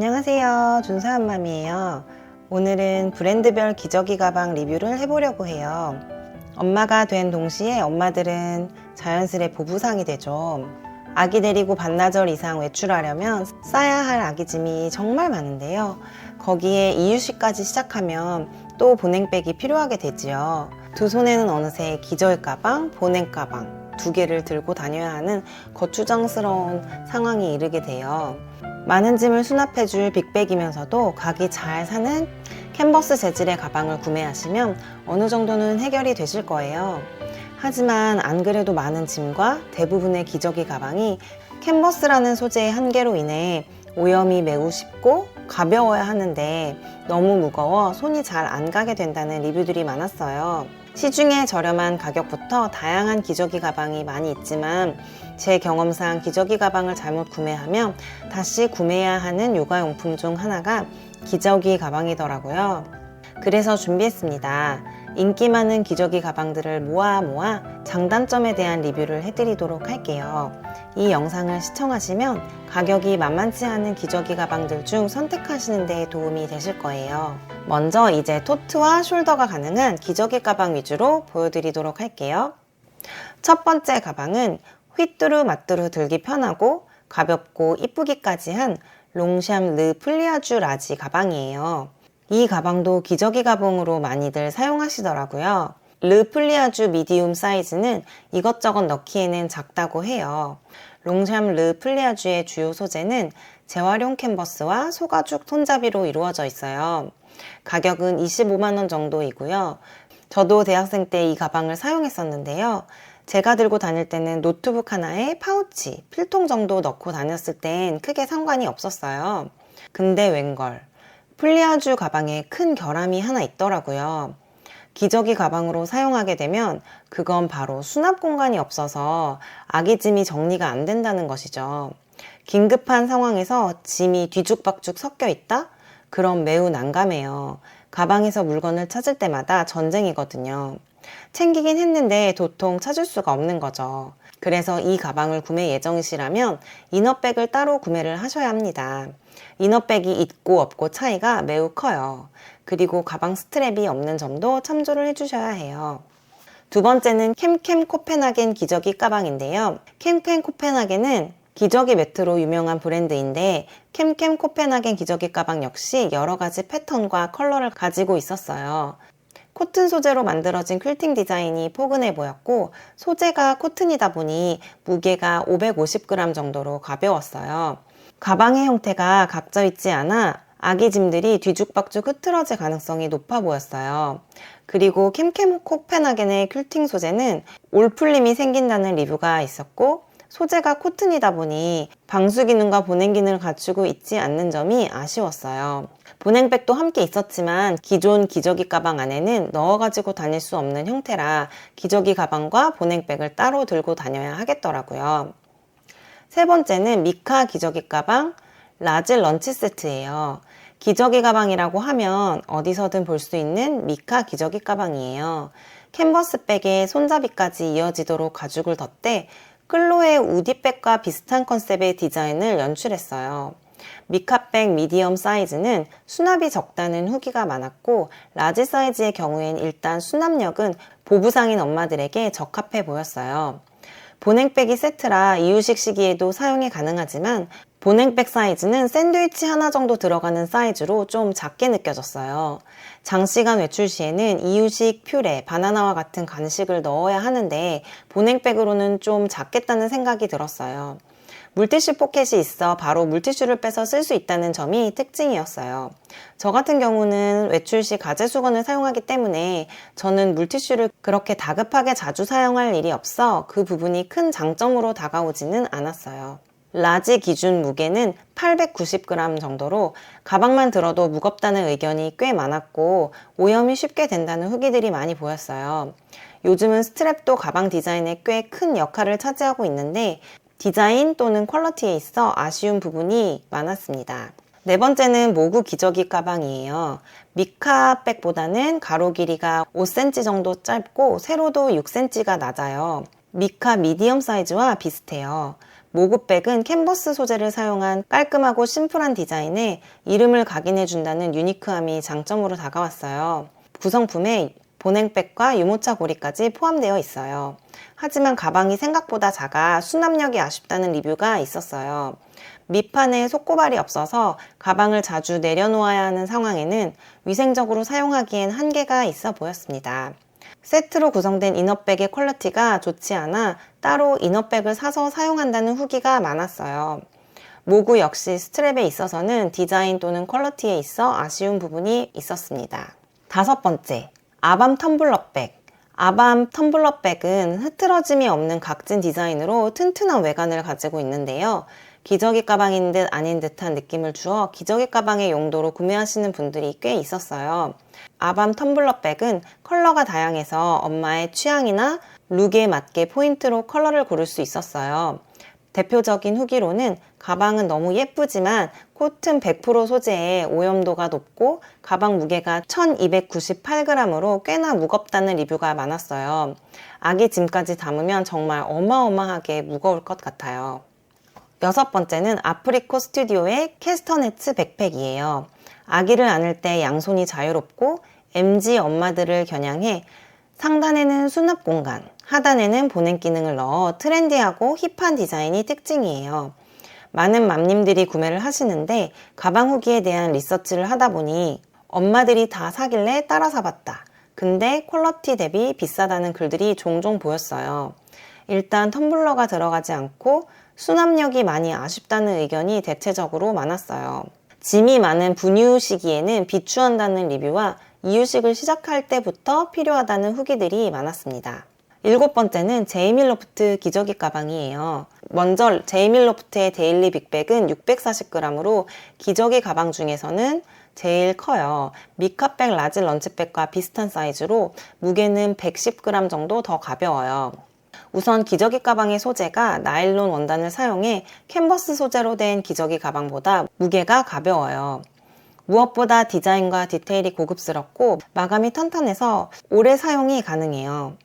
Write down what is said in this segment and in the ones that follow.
안녕하세요. 준사한 맘이에요. 오늘은 브랜드별 기저귀 가방 리뷰를 해보려고 해요. 엄마가 된 동시에 엄마들은 자연스레 보부상이 되죠. 아기 데리고 반나절 이상 외출하려면 싸야 할 아기 짐이 정말 많은데요. 거기에 이유식까지 시작하면 또 보냉백이 필요하게 되지요. 두 손에는 어느새 기저귀 가방, 보냉 가방 두 개를 들고 다녀야 하는 거추장스러운 상황이 이르게 돼요. 많은 짐을 수납해줄 빅백이면서도 각이 잘 사는 캔버스 재질의 가방을 구매하시면 어느 정도는 해결이 되실 거예요. 하지만 안 그래도 많은 짐과 대부분의 기저귀 가방이 캔버스라는 소재의 한계로 인해 오염이 매우 쉽고 가벼워야 하는데 너무 무거워 손이 잘 안 가게 된다는 리뷰들이 많았어요. 시중에 저렴한 가격부터 다양한 기저귀 가방이 많이 있지만 제 경험상 기저귀 가방을 잘못 구매하면 다시 구매해야 하는 요가용품 중 하나가 기저귀 가방이더라고요. 그래서 준비했습니다. 인기 많은 기저귀 가방들을 모아 모아 장단점에 대한 리뷰를 해드리도록 할게요. 이 영상을 시청하시면 가격이 만만치 않은 기저귀 가방들 중 선택하시는 데 도움이 되실 거예요. 먼저 이제 토트와 숄더가 가능한 기저귀 가방 위주로 보여드리도록 할게요. 첫 번째 가방은 휘뚜루 마뚜루 들기 편하고 가볍고 이쁘기까지 한 롱샴 르 플리아주 라지 가방이에요. 이 가방도 기저귀 가방으로 많이들 사용하시더라고요. 르 플리아주 미디움 사이즈는 이것저것 넣기에는 작다고 해요. 롱샴 르 플리아주의 주요 소재는 재활용 캔버스와 소가죽 손잡이로 이루어져 있어요. 가격은 25만원 정도이고요. 저도 대학생 때 이 가방을 사용했었는데요. 제가 들고 다닐 때는 노트북 하나에 파우치, 필통 정도 넣고 다녔을 땐 크게 상관이 없었어요. 근데 웬걸. 플리아주 가방에 큰 결함이 하나 있더라고요. 기저귀 가방으로 사용하게 되면 그건 바로 수납 공간이 없어서 아기 짐이 정리가 안 된다는 것이죠. 긴급한 상황에서 짐이 뒤죽박죽 섞여 있다? 그럼 매우 난감해요. 가방에서 물건을 찾을 때마다 전쟁이거든요. 챙기긴 했는데 도통 찾을 수가 없는 거죠. 그래서 이 가방을 구매 예정이시라면 이너백을 따로 구매를 하셔야 합니다. 이너백이 있고 없고 차이가 매우 커요. 그리고 가방 스트랩이 없는 점도 참조를 해주셔야 해요. 두 번째는 캠캠 코펜하겐 기저귀 가방인데요. 캠캠 코펜하겐은 기저귀 매트로 유명한 브랜드인데 캠캠 코펜하겐 기저귀 가방 역시 여러 가지 패턴과 컬러를 가지고 있었어요. 코튼 소재로 만들어진 퀼팅 디자인이 포근해 보였고 소재가 코튼이다 보니 무게가 550g 정도로 가벼웠어요. 가방의 형태가 각져 있지 않아 아기 짐들이 뒤죽박죽 흐트러질 가능성이 높아 보였어요. 그리고 캠캠 코펜하겐의 퀼팅 소재는 올풀림이 생긴다는 리뷰가 있었고 소재가 코튼이다 보니 방수 기능과 보냉 기능을 갖추고 있지 않는 점이 아쉬웠어요. 보냉백도 함께 있었지만 기존 기저귀 가방 안에는 넣어가지고 다닐 수 없는 형태라 기저귀 가방과 보냉백을 따로 들고 다녀야 하겠더라고요. 세 번째는 미카 기저귀 가방 라지 런치 세트예요. 기저귀 가방이라고 하면 어디서든 볼 수 있는 미카 기저귀 가방이에요. 캔버스 백에 손잡이까지 이어지도록 가죽을 덧대 클로의 우디백과 비슷한 컨셉의 디자인을 연출했어요. 미카백 미디엄 사이즈는 수납이 적다는 후기가 많았고 라지 사이즈의 경우엔 일단 수납력은 보부상인 엄마들에게 적합해 보였어요. 보냉백이 세트라 이유식 시기에도 사용이 가능하지만 보냉백 사이즈는 샌드위치 하나 정도 들어가는 사이즈로 좀 작게 느껴졌어요. 장시간 외출 시에는 이유식, 퓨레, 바나나와 같은 간식을 넣어야 하는데 보냉백으로는 좀 작겠다는 생각이 들었어요. 물티슈 포켓이 있어 바로 물티슈를 빼서 쓸 수 있다는 점이 특징이었어요. 저 같은 경우는 외출 시 가제 수건을 사용하기 때문에 저는 물티슈를 그렇게 다급하게 자주 사용할 일이 없어 그 부분이 큰 장점으로 다가오지는 않았어요. 라지 기준 무게는 890g 정도로 가방만 들어도 무겁다는 의견이 꽤 많았고 오염이 쉽게 된다는 후기들이 많이 보였어요. 요즘은 스트랩도 가방 디자인에 꽤 큰 역할을 차지하고 있는데 디자인 또는 퀄러티에 있어 아쉬운 부분이 많았습니다. 네 번째는 모구 기저귀 가방이에요. 미카 백보다는 가로 길이가 5cm 정도 짧고 세로도 6cm가 낮아요. 미카 미디엄 사이즈와 비슷해요. 모그백은 캔버스 소재를 사용한 깔끔하고 심플한 디자인에 이름을 각인해준다는 유니크함이 장점으로 다가왔어요. 구성품에 보냉백과 유모차 고리까지 포함되어 있어요. 하지만 가방이 생각보다 작아 수납력이 아쉽다는 리뷰가 있었어요. 밑판에 속고발이 없어서 가방을 자주 내려놓아야 하는 상황에는 위생적으로 사용하기엔 한계가 있어 보였습니다. 세트로 구성된 이너백의 퀄리티가 좋지 않아 따로 이너백을 사서 사용한다는 후기가 많았어요. 모구 역시 스트랩에 있어서는 디자인 또는 퀄리티에 있어 아쉬운 부분이 있었습니다. 다섯 번째, 아밤 텀블러백. 아밤 텀블러백은 흐트러짐이 없는 각진 디자인으로 튼튼한 외관을 가지고 있는데요. 기저귀 가방인 듯 아닌 듯한 느낌을 주어 기저귀 가방의 용도로 구매하시는 분들이 꽤 있었어요. 아밤 텀블러 백은 컬러가 다양해서 엄마의 취향이나 룩에 맞게 포인트로 컬러를 고를 수 있었어요. 대표적인 후기로는 가방은 너무 예쁘지만 코튼 100% 소재에 오염도가 높고 가방 무게가 1298g으로 꽤나 무겁다는 리뷰가 많았어요. 아기 짐까지 담으면 정말 어마어마하게 무거울 것 같아요. 여섯 번째는 아프리코 스튜디오의 캐스터네츠 백팩이에요. 아기를 안을 때 양손이 자유롭고 MG 엄마들을 겨냥해 상단에는 수납 공간, 하단에는 보냉 기능을 넣어 트렌디하고 힙한 디자인이 특징이에요. 많은 맘님들이 구매를 하시는데 가방 후기에 대한 리서치를 하다 보니 엄마들이 다 사길래 따라 사봤다. 근데 퀄러티 대비 비싸다는 글들이 종종 보였어요. 일단 텀블러가 들어가지 않고 수납력이 많이 아쉽다는 의견이 대체적으로 많았어요. 짐이 많은 분유 시기에는 비추한다는 리뷰와 이유식을 시작할 때부터 필요하다는 후기들이 많았습니다. 일곱 번째는 제이밀로프트 기저귀 가방이에요. 먼저 제이밀로프트의 데일리 빅백은 640g으로 기저귀 가방 중에서는 제일 커요. 미카백 라지 런치백과 비슷한 사이즈로 무게는 110g 정도 더 가벼워요. 우선 기저귀 가방의 소재가 나일론 원단을 사용해 캔버스 소재로 된 기저귀 가방보다 무게가 가벼워요. 무엇보다 디자인과 디테일이 고급스럽고 마감이 탄탄해서 오래 사용이 가능해요.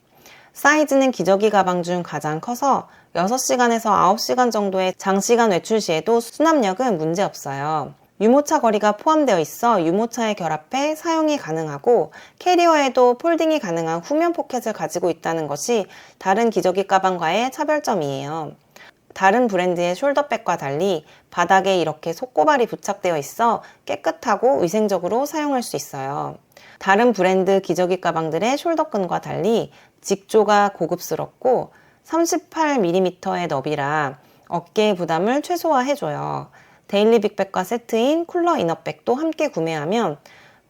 사이즈는 기저귀 가방 중 가장 커서 6시간에서 9시간 정도의 장시간 외출 시에도 수납력은 문제없어요. 유모차 거리가 포함되어 있어 유모차에 결합해 사용이 가능하고 캐리어에도 폴딩이 가능한 후면 포켓을 가지고 있다는 것이 다른 기저귀 가방과의 차별점이에요. 다른 브랜드의 숄더백과 달리 바닥에 이렇게 속고발이 부착되어 있어 깨끗하고 위생적으로 사용할 수 있어요. 다른 브랜드 기저귀 가방들의 숄더끈과 달리 직조가 고급스럽고 38mm의 너비라 어깨 부담을 최소화해줘요. 데일리 빅백과 세트인 쿨러 이너백도 함께 구매하면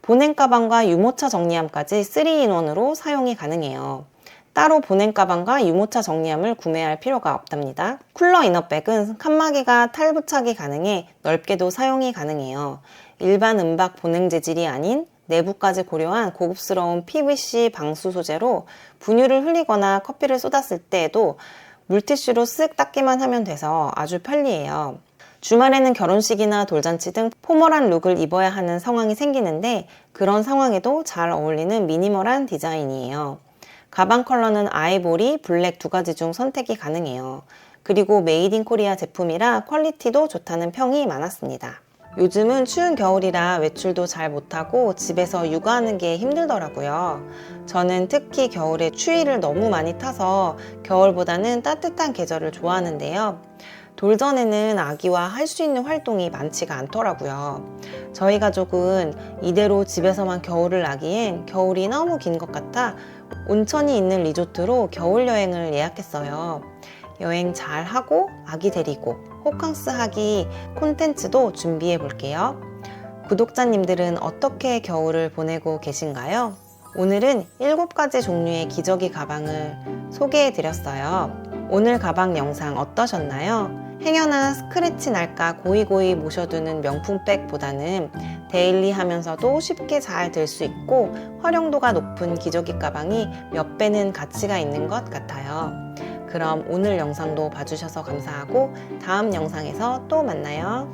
보냉 가방과 유모차 정리함까지 3인원으로 사용이 가능해요. 따로 보냉 가방과 유모차 정리함을 구매할 필요가 없답니다. 쿨러 이너백은 칸막이가 탈부착이 가능해 넓게도 사용이 가능해요. 일반 은박 보냉 재질이 아닌 내부까지 고려한 고급스러운 PVC 방수 소재로 분유를 흘리거나 커피를 쏟았을 때에도 물티슈로 쓱 닦기만 하면 돼서 아주 편리해요. 주말에는 결혼식이나 돌잔치 등 포멀한 룩을 입어야 하는 상황이 생기는데 그런 상황에도 잘 어울리는 미니멀한 디자인이에요. 가방 컬러는 아이보리, 블랙 두 가지 중 선택이 가능해요. 그리고 메이드 인 코리아 제품이라 퀄리티도 좋다는 평이 많았습니다. 요즘은 추운 겨울이라 외출도 잘 못하고 집에서 육아하는 게 힘들더라고요. 저는 특히 겨울에 추위를 너무 많이 타서 겨울보다는 따뜻한 계절을 좋아하는데요. 돌전에는 아기와 할 수 있는 활동이 많지가 않더라고요. 저희 가족은 이대로 집에서만 겨울을 나기엔 겨울이 너무 긴 것 같아 온천이 있는 리조트로 겨울 여행을 예약했어요. 여행 잘 하고 아기 데리고 호캉스 하기 콘텐츠도 준비해 볼게요. 구독자님들은 어떻게 겨울을 보내고 계신가요? 오늘은 7가지 종류의 기저귀 가방을 소개해 드렸어요. 오늘 가방 영상 어떠셨나요? 행여나 스크래치 날까 고이고이 모셔두는 명품 백보다는 데일리 하면서도 쉽게 잘 들 수 있고 활용도가 높은 기저귀 가방이 몇 배는 가치가 있는 것 같아요. 그럼 오늘 영상도 봐주셔서 감사하고 다음 영상에서 또 만나요.